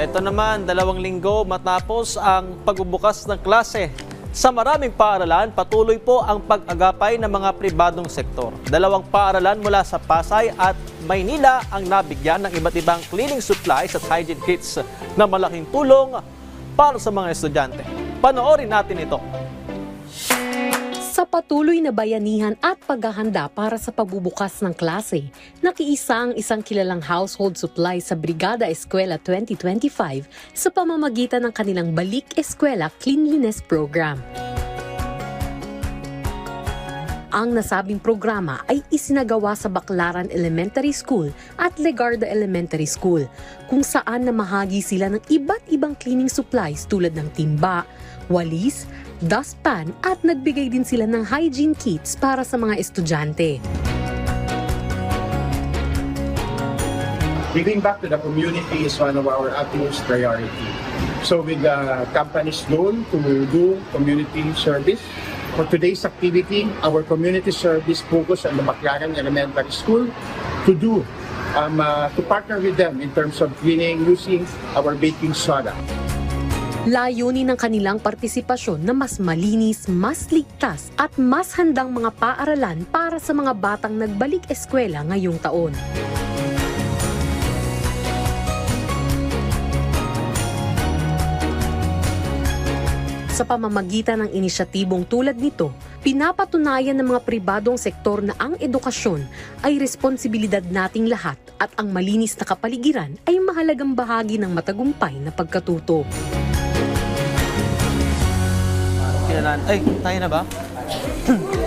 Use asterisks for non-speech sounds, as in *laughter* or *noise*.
Ito naman, dalawang linggo matapos ang pagbubukas ng klase. Sa maraming paaralan, patuloy po ang pag-agapay ng mga pribadong sektor. Dalawang paaralan mula sa Pasay at Maynila ang nabigyan ng iba't ibang cleaning supplies at hygiene kits na malaking tulong para sa mga estudyante. Panoorin natin ito. Patuloy na bayanihan at paghahanda para sa pagbubukas ng klase, nakiisa ang isang kilalang household supply sa Brigada Eskwela 2025 sa pamamagitan ng kanilang Balik Eskwela Cleanliness Program. Ang nasabing programa ay isinagawa sa Baclaran Elementary School at Legarda Elementary School, kung saan namahagi sila ng iba't ibang cleaning supplies tulad ng timba, walis, dustpan at nagbigay din sila ng hygiene kits para sa mga estudyante. Giving back to the community is one of our utmost priority. So with the company's loan to do community service, for today's activity, our community service focus on the Baclaran Elementary School to do, um, uh, to partner with them in terms of cleaning using our baking soda. Layunin ng kanilang partisipasyon na mas malinis, mas ligtas at mas handang mga paaralan para sa mga batang nagbalik eskwela ngayong taon. Sa pamamagitan ng inisyatibong tulad nito, pinapatunayan ng mga pribadong sektor na ang edukasyon ay responsibilidad nating lahat at ang malinis na kapaligiran ay mahalagang bahagi ng matagumpay na pagkatuto. Ay, tayo na ba? *clears throat*